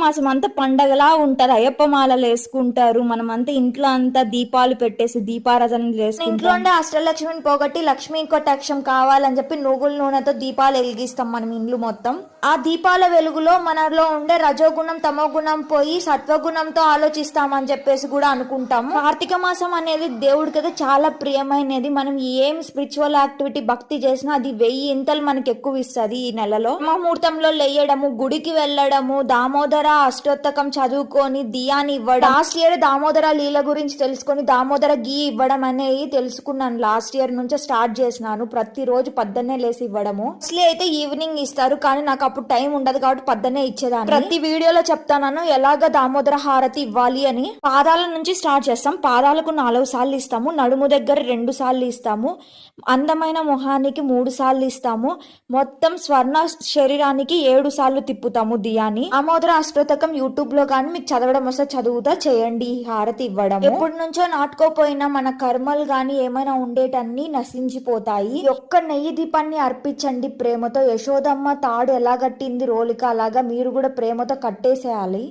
మాసం అంతా పండగలా ఉంటది అయ్యప్ప మాలలు వేసుకుంటారు. మనం అంతా ఇంట్లో అంతా దీపాలు పెట్టేసి దీపారాధన చేసుకుంటాం. ఇంట్లో ఉండే అష్టలక్ష్మిని పోగొట్టి లక్ష్మీ కటాక్షం కావాలని చెప్పి నువ్వుల నూనెతో దీపాలు వెలిగిస్తాం మనం ఇండ్లు మొత్తం. ఆ దీపాల వెలుగులో మనలో ఉండే రజోగుణం తమో గుణం పోయి సత్వగుణంతో ఆలోచిస్తామని చెప్పేసి కూడా అనుకుంటాము కార్తీక మాసం అనేది దేవుడికి అయితే చాలా ప్రియమైనది. మనం ఏం స్పిరిచువల్ యాక్టివిటీ భక్తి చేసినా అది వెయ్యి ఇంతలు మనకి ఎక్కువ ఇస్తుంది ఈ నెలలో. ముహూర్తంలో లేయడము గుడికి వెళ్ళడము దామోదర అష్టోత్తకం చదువుకొని దియాని ఇవ్వడం. లాస్ట్ ఇయర్ దామోదర లీల గురించి తెలుసుకొని దామోదర గీ ఇవ్వడం అనేది తెలుసుకున్నాను. లాస్ట్ ఇయర్ నుంచి స్టార్ట్ చేసినాను. ప్రతి రోజు పద్దన్నే లేసి ఇవ్వడము. అసలే అయితే ఈవినింగ్ ఇస్తారు కానీ నాకు అప్పుడు టైం ఉండదు కాబట్టి పద్దనే ఇచ్చేదాన్ని. ప్రతి వీడియోలో చెప్తాను ఎలాగ దామోదర హారతి ఇవ్వాలి అని. పాదాల నుంచి స్టార్ట్ చేస్తాం. పాదాలకు నాలుగు సార్లు ఇస్తాము. నడుము దగ్గర రెండు సార్లు ఇస్తాము. అందమైన మొహానికి మూడు సార్లు ఇస్తాము. మొత్తం స్వర్ణ శరీరానికి ఏడు సార్లు తిప్పుతాము దియాని ఆమోదర అష్టోతకం యూట్యూబ్లో కానీ మీకు చదవడం వస్తే చదువుతా చేయండి. హారతి ఇవ్వడం ఎప్పటి నుంచో నాటుకోపోయినా మన కర్మలు గాని ఏమైనా ఉండేటన్ని నశించిపోతాయి. ఒక్క నెయ్యి దీపాన్ని అర్పించండి ప్రేమతో. యశోదమ్మ తాడు ఎలా కట్టింది? రోలిక అలాగా మీరు కూడా ప్రేమతో కట్టేసేయాలి.